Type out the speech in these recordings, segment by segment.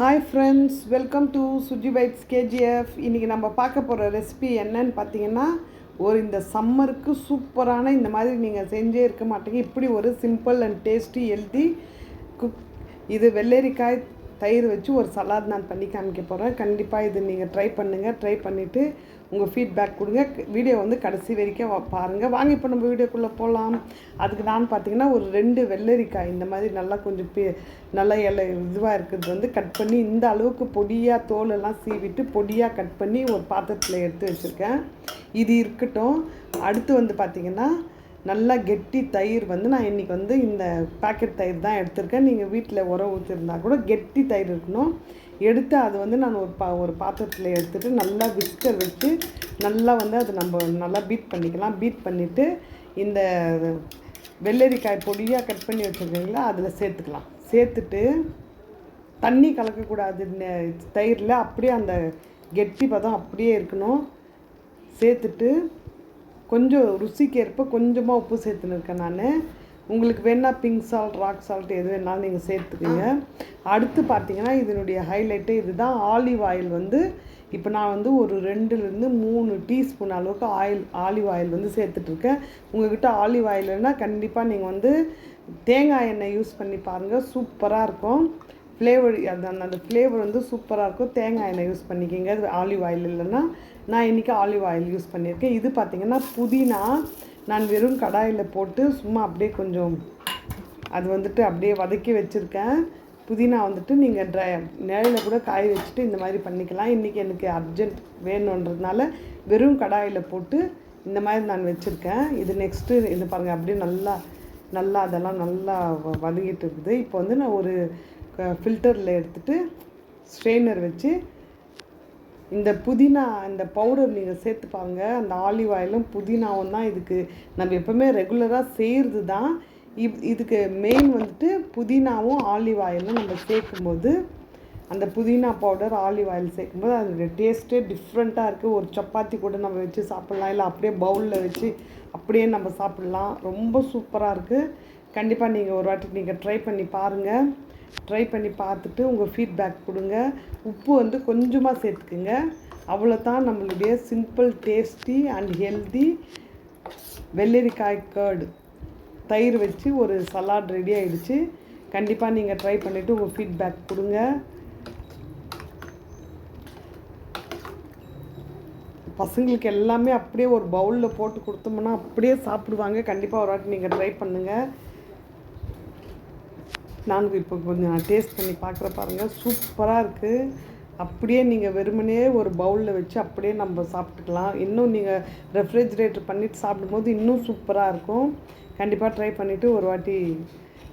Hi friends welcome to Suji bites KGF இன்றைக்கி நம்ம பார்க்க போகிற ரெசிபி என்னன்னு பார்த்தீங்கன்னா ஒரு இந்த சம்மருக்கு சூப்பரான இந்த மாதிரி நீங்கள் செஞ்சே இருக்க மாட்டீங்க. இப்படி ஒரு simple and tasty healthy cook இது வெள்ளரிக்காய் தயிர் வச்சு ஒரு சலாட் நான் பண்ணி காமிக்க போகிறேன் கண்டிப்பாக இது நீங்கள் ட்ரை பண்ணுங்கள் ட்ரை பண்ணிவிட்டு உங்கள் ஃபீட்பேக் கொடுங்க. வீடியோ வந்து கடைசி வரைக்கும் பாருங்கள் வாங்கி இப்போ நம்ம வீடியோக்குள்ளே போகலாம் அதுக்கு நான் பார்த்தீங்கன்னா ஒரு ரெண்டு வெள்ளரிக்காய் இந்த மாதிரி நல்லா கொஞ்சம் பே நல்லா இலை இதுவாக இருக்கிறது வந்து கட் பண்ணி இந்த அளவுக்கு பொடியாக தோலெல்லாம் சீவிட்டு பொடியாக கட் பண்ணி ஒரு பாத்திரத்தில் எடுத்து வச்சுருக்கேன். இது இருக்கட்டும். அடுத்து வந்து பார்த்திங்கன்னா நல்லா கெட்டி தயிர் வந்து நான் இன்றைக்கி வந்து இந்த பேக்கெட் தயிர் தான் எடுத்திருக்கேன். நீங்கள் வீட்டில் உரம் ஊற்றிருந்தா கூட கெட்டி தயிர் இருக்கணும். எடுத்து அது வந்து நான் ஒரு பா ஒரு பாத்திரத்தில் எடுத்துகிட்டு நல்லா விஸ்கர் வச்சு நல்லா வந்து அதை நம்ம நல்லா பீட் பண்ணிக்கலாம். பீட் பண்ணிவிட்டு இந்த வெள்ளரிக்காய் பொடியாக கட் பண்ணி வச்சுருக்கீங்களா அதில் சேர்த்துக்கலாம். சேர்த்துட்டு தண்ணி கலக்கக்கூடாது தயிரில் அப்படியே அந்த கெட்டி பதம் அப்படியே இருக்கணும். சேர்த்துட்டு கொஞ்சம் ருசிக்கேற்ப கொஞ்சமாக உப்பு சேர்த்துன்னு இருக்கேன் நான். உங்களுக்கு வேணால் பிங்க் சால்ட் ராக் சால்ட் எது வேணாலும் நீங்கள் சேர்த்துக்கோங்க. அடுத்து பார்த்தீங்கன்னா இதனுடைய ஹைலைட்டு இதுதான். ஆலிவ் ஆயில் வந்து இப்போ நான் வந்து ஒரு ரெண்டுலேருந்து மூணு டீஸ்பூன் அளவுக்கு ஆயில் ஆலிவ் ஆயில் வந்து சேர்த்துட்ருக்கேன் உங்கள்கிட்ட ஆலிவ் ஆயில்னால் கண்டிப்பாக நீங்கள் வந்து தேங்காய் எண்ணெய் யூஸ் பண்ணி பாருங்கள் சூப்பராக இருக்கும். ஃப்ளேவர் அது அந்த ஃப்ளேவர் வந்து சூப்பராக இருக்கும். தேங்காய் எண்ணெய் யூஸ் பண்ணிக்கிங்க. அது ஆலிவ் ஆயில் இல்லைன்னா நான் இன்றைக்கி ஆலிவ் ஆயில் யூஸ் பண்ணியிருக்கேன் இது பார்த்திங்கன்னா புதினா நான் வெறும் கடாயில் போட்டு சும்மா அப்படியே கொஞ்சம் அது வந்துட்டு அப்படியே வதக்கி வச்சுருக்கேன். புதினா வந்துட்டு நீங்கள் ட்ரை நிழலில் கூட காய வச்சுட்டு இந்த மாதிரி பண்ணிக்கலாம். இன்றைக்கி எனக்கு அர்ஜென்ட் வேணுன்றதுனால வெறும் கடாயில் போட்டு இந்த மாதிரி நான் வச்சுருக்கேன். இது நெக்ஸ்ட்டு இது பாருங்கள் அப்படியே நல்லா நல்லா அதெல்லாம் நல்லா வதங்கிட்டு இருக்குது. இப்போ வந்து நான் ஒரு ஃபில்டரில் எடுத்துகிட்டு ஸ்ட்ரெயினர் வச்சு இந்த புதினா இந்த பவுடர் நீங்கள் சேர்த்து பாருங்க. அந்த ஆலிவ் ஆயிலும் புதினாவும் தான் இதுக்கு. நம்ம எப்போவுமே ரெகுலராக செய்கிறது தான். இப் இதுக்கு மெயின் வந்துட்டு புதினாவும் ஆலிவ் ஆயிலும் நம்ம சேர்க்கும்போது அந்த புதினா பவுடர் ஆலிவ் ஆயில் சேர்க்கும்போது அதோடைய டேஸ்ட்டே டிஃப்ரெண்ட்டாக இருக்குது ஒரு சப்பாத்தி கூட நம்ம வச்சு சாப்பிட்லாம். இல்லை அப்படியே பவுலில் வச்சு அப்படியே நம்ம சாப்பிட்லாம். ரொம்ப சூப்பராக இருக்குது கண்டிப்பாக நீங்கள் ஒரு வாட்டி நீங்கள் ட்ரை பண்ணி பாருங்கள் ட்ரை பண்ணி பார்த்துட்டு உங்கள் ஃபீட்பேக் கொடுங்க. உப்பு வந்து கொஞ்சமாக சேர்த்துக்குங்க. அவ்வளோ தான் நம்மளுடைய சிம்பிள் டேஸ்டி அண்ட் ஹெல்தி வெள்ளரிக்காய் கேர்டு தயிர் வச்சு ஒரு சலாட் ரெடி ஆகிடுச்சு கண்டிப்பாக நீங்கள் ட்ரை பண்ணிவிட்டு உங்கள் ஃபீட்பேக் கொடுங்க. பசங்களுக்கு எல்லாமே அப்படியே ஒரு பவுலில் போட்டு கொடுத்தோம்னா அப்படியே சாப்பிடுவாங்க. கண்டிப்பாக ஒரு வாட்டி நீங்கள் ட்ரை பண்ணுங்கள் நான் இப்போ கொஞ்சம் நான் டேஸ்ட் பண்ணி பார்க்குற பாருங்கள் சூப்பராக இருக்குது அப்படியே நீங்கள் வெறுமனே ஒரு பவுலில் வச்சு அப்படியே நம்ம சாப்பிட்டுக்கலாம். இன்னும் நீங்கள் ரெஃப்ரிஜிரேட்டர் பண்ணிவிட்டு சாப்பிடும்போது இன்னும் சூப்பராக இருக்கும். கண்டிப்பாக ட்ரை பண்ணிவிட்டு ஒரு வாட்டி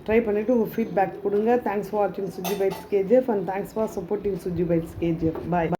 ட்ரை பண்ணிவிட்டு உங்கள் ஃபீட்பேக் கொடுங்க. தேங்க்ஸ் ஃபார் வாட்சிங் Suji bites KGF and thanks for supporting Suji bites KGF bye